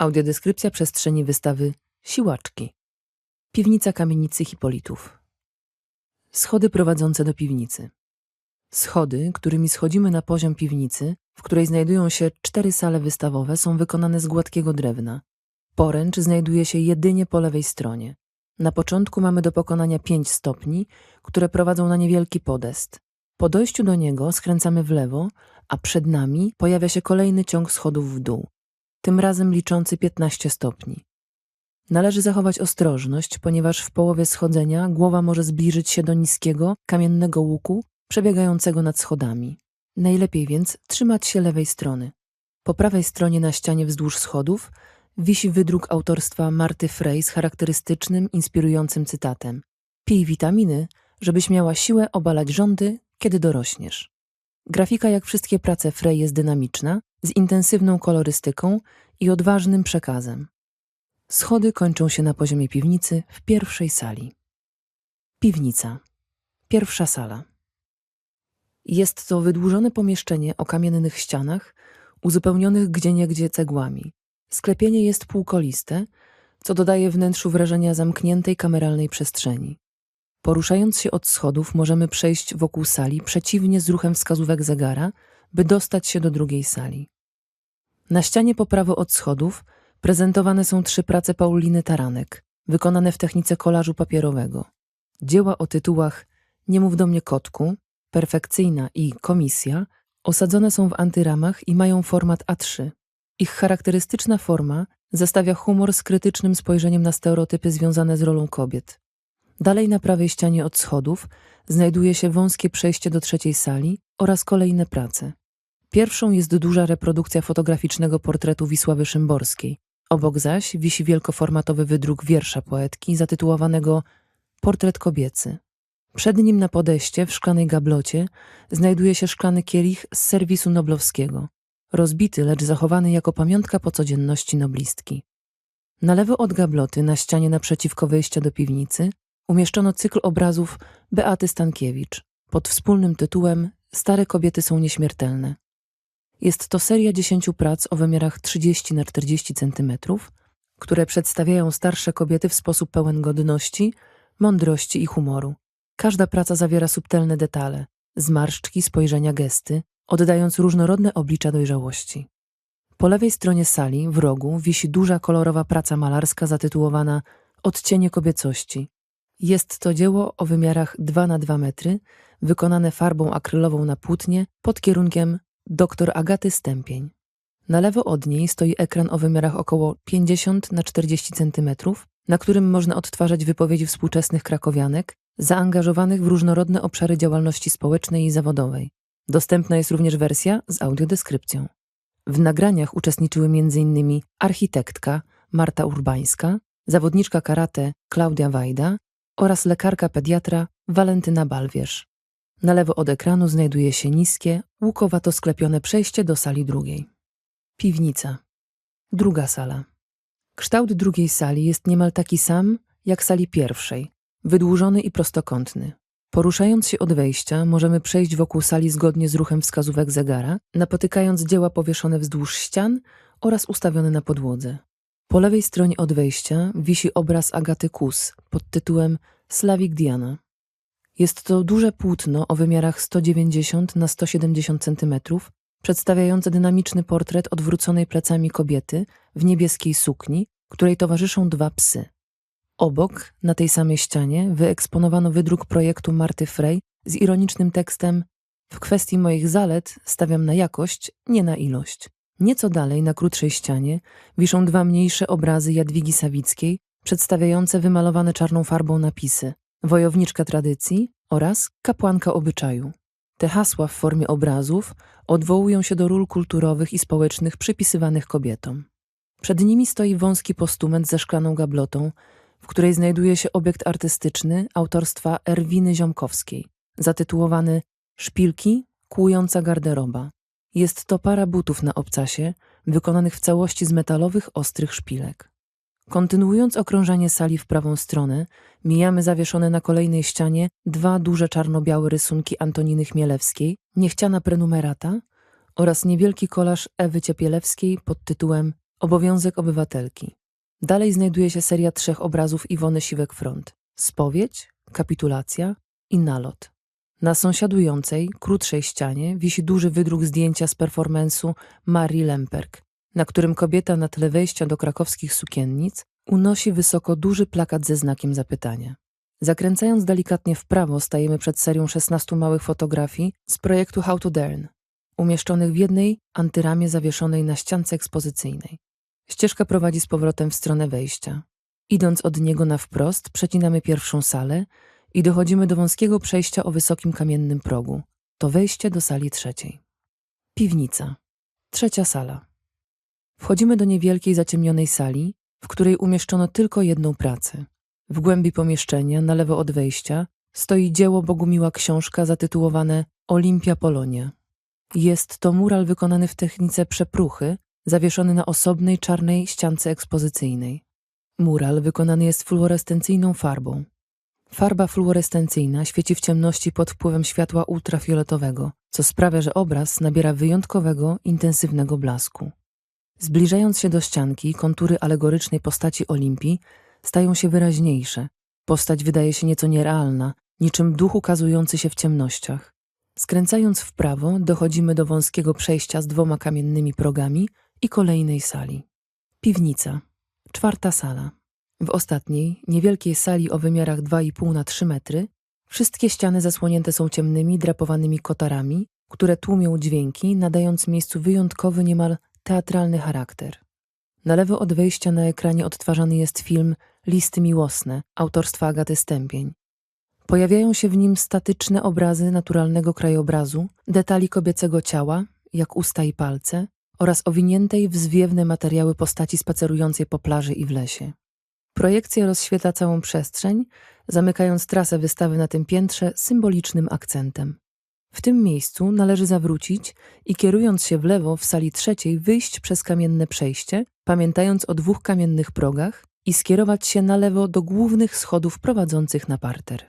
Audiodeskrypcja przestrzeni wystawy Siłaczki. Piwnica kamienicy Hipolitów. Schody prowadzące do piwnicy. Schody, którymi schodzimy na poziom piwnicy, w której znajdują się cztery sale wystawowe, są wykonane z gładkiego drewna. Poręcz znajduje się jedynie po lewej stronie. Na początku mamy do pokonania pięć stopni, które prowadzą na niewielki podest. Po dojściu do niego skręcamy w lewo, a przed nami pojawia się kolejny ciąg schodów w dół, tym razem liczący 15 stopni. Należy zachować ostrożność, ponieważ w połowie schodzenia głowa może zbliżyć się do niskiego, kamiennego łuku przebiegającego nad schodami. Najlepiej więc trzymać się lewej strony. Po prawej stronie na ścianie wzdłuż schodów wisi wydruk autorstwa Marty Frey z charakterystycznym, inspirującym cytatem: Pij witaminy, żebyś miała siłę obalać rządy, kiedy dorośniesz. Grafika, jak wszystkie prace Frey, jest dynamiczna, z intensywną kolorystyką i odważnym przekazem. Schody kończą się na poziomie piwnicy w pierwszej sali. Piwnica. Pierwsza sala. Jest to wydłużone pomieszczenie o kamiennych ścianach, uzupełnionych gdzieniegdzie cegłami. Sklepienie jest półkoliste, co dodaje wnętrzu wrażenia zamkniętej kameralnej przestrzeni. Poruszając się od schodów, możemy przejść wokół sali przeciwnie z ruchem wskazówek zegara, by dostać się do drugiej sali. Na ścianie po prawo od schodów prezentowane są trzy prace Pauliny Taranek, wykonane w technice kolażu papierowego. Dzieła o tytułach Nie mów do mnie kotku, Perfekcyjna i Komisja osadzone są w antyramach i mają format A3. Ich charakterystyczna forma zestawia humor z krytycznym spojrzeniem na stereotypy związane z rolą kobiet. Dalej na prawej ścianie od schodów znajduje się wąskie przejście do trzeciej sali oraz kolejne prace. Pierwszą jest duża reprodukcja fotograficznego portretu Wisławy Szymborskiej. Obok zaś wisi wielkoformatowy wydruk wiersza poetki zatytułowanego Portret kobiecy. Przed nim na podejście w szklanej gablocie znajduje się szklany kielich z serwisu noblowskiego, rozbity, lecz zachowany jako pamiątka po codzienności noblistki. Na lewo od gabloty, na ścianie naprzeciwko wejścia do piwnicy, umieszczono cykl obrazów Beaty Stankiewicz pod wspólnym tytułem Stare kobiety są nieśmiertelne. Jest to seria dziesięciu prac o wymiarach 30 na 40 cm, które przedstawiają starsze kobiety w sposób pełen godności, mądrości i humoru. Każda praca zawiera subtelne detale, zmarszczki, spojrzenia, gesty, oddając różnorodne oblicza dojrzałości. Po lewej stronie sali, w rogu, wisi duża kolorowa praca malarska zatytułowana Odcienie kobiecości. Jest to dzieło o wymiarach 2 na 2 metry, wykonane farbą akrylową na płótnie pod kierunkiem dr Agaty Stępień. Na lewo od niej stoi ekran o wymiarach około 50 na 40 cm, na którym można odtwarzać wypowiedzi współczesnych krakowianek zaangażowanych w różnorodne obszary działalności społecznej i zawodowej. Dostępna jest również wersja z audiodeskrypcją. W nagraniach uczestniczyły m.in. architektka Marta Urbańska, zawodniczka karate Klaudia Wajda oraz lekarka pediatra Walentyna Balwierz. Na lewo od ekranu znajduje się niskie, łukowato sklepione przejście do sali drugiej. Piwnica. Druga sala. Kształt drugiej sali jest niemal taki sam jak sali pierwszej, wydłużony i prostokątny. Poruszając się od wejścia, możemy przejść wokół sali zgodnie z ruchem wskazówek zegara, napotykając dzieła powieszone wzdłuż ścian oraz ustawione na podłodze. Po lewej stronie od wejścia wisi obraz Agaty Kus pod tytułem Slavik Diana. Jest to duże płótno o wymiarach 190 na 170 cm, przedstawiające dynamiczny portret odwróconej plecami kobiety w niebieskiej sukni, której towarzyszą dwa psy. Obok, na tej samej ścianie, wyeksponowano wydruk projektu Marty Frey z ironicznym tekstem W kwestii moich zalet stawiam na jakość, nie na ilość. Nieco dalej, na krótszej ścianie, wiszą dwa mniejsze obrazy Jadwigi Sawickiej, przedstawiające wymalowane czarną farbą napisy Wojowniczka tradycji oraz Kapłanka obyczaju. Te hasła w formie obrazów odwołują się do ról kulturowych i społecznych przypisywanych kobietom. Przed nimi stoi wąski postument ze szklaną gablotą, w której znajduje się obiekt artystyczny autorstwa Erwiny Ziomkowskiej, zatytułowany Szpilki, kłująca garderoba. Jest to para butów na obcasie, wykonanych w całości z metalowych, ostrych szpilek. Kontynuując okrążanie sali w prawą stronę, mijamy zawieszone na kolejnej ścianie dwa duże czarno-białe rysunki Antoniny Chmielewskiej, niechciana prenumerata oraz niewielki kolaż Ewy Ciepielewskiej pod tytułem Obowiązek obywatelki. Dalej znajduje się seria trzech obrazów Iwony Siwek-Front. Spowiedź, kapitulacja i nalot. Na sąsiadującej, krótszej ścianie wisi duży wydruk zdjęcia z performance'u Marii Lemperk, na którym kobieta na tle wejścia do krakowskich sukiennic unosi wysoko duży plakat ze znakiem zapytania. Zakręcając delikatnie w prawo, stajemy przed serią 16 małych fotografii z projektu How to Dern, umieszczonych w jednej antyramie zawieszonej na ściance ekspozycyjnej. Ścieżka prowadzi z powrotem w stronę wejścia. Idąc od niego na wprost, przecinamy pierwszą salę i dochodzimy do wąskiego przejścia o wysokim kamiennym progu. To wejście do sali trzeciej. Piwnica. Trzecia sala. Wchodzimy do niewielkiej zaciemnionej sali, w której umieszczono tylko jedną pracę. W głębi pomieszczenia, na lewo od wejścia, stoi dzieło Bogumiła książka zatytułowane Olimpia Polonia. Jest to mural wykonany w technice przepruchy, zawieszony na osobnej czarnej ściance ekspozycyjnej. Mural wykonany jest fluorescencyjną farbą. Farba fluorescencyjna świeci w ciemności pod wpływem światła ultrafioletowego, co sprawia, że obraz nabiera wyjątkowego, intensywnego blasku. Zbliżając się do ścianki, kontury alegorycznej postaci Olimpii stają się wyraźniejsze. Postać wydaje się nieco nierealna, niczym duch ukazujący się w ciemnościach. Skręcając w prawo, dochodzimy do wąskiego przejścia z dwoma kamiennymi progami i kolejnej sali. Piwnica. Czwarta sala. W ostatniej, niewielkiej sali o wymiarach 2,5 na 3 metry, wszystkie ściany zasłonięte są ciemnymi, drapowanymi kotarami, które tłumią dźwięki, nadając miejscu wyjątkowy, niemal teatralny charakter. Na lewo od wejścia na ekranie odtwarzany jest film Listy miłosne autorstwa Agaty Stępień. Pojawiają się w nim statyczne obrazy naturalnego krajobrazu, detali kobiecego ciała, jak usta i palce, oraz owiniętej w zwiewne materiały postaci spacerującej po plaży i w lesie. Projekcja rozświetla całą przestrzeń, zamykając trasę wystawy na tym piętrze symbolicznym akcentem. W tym miejscu należy zawrócić i kierując się w lewo w sali trzeciej wyjść przez kamienne przejście, pamiętając o dwóch kamiennych progach i skierować się na lewo do głównych schodów prowadzących na parter.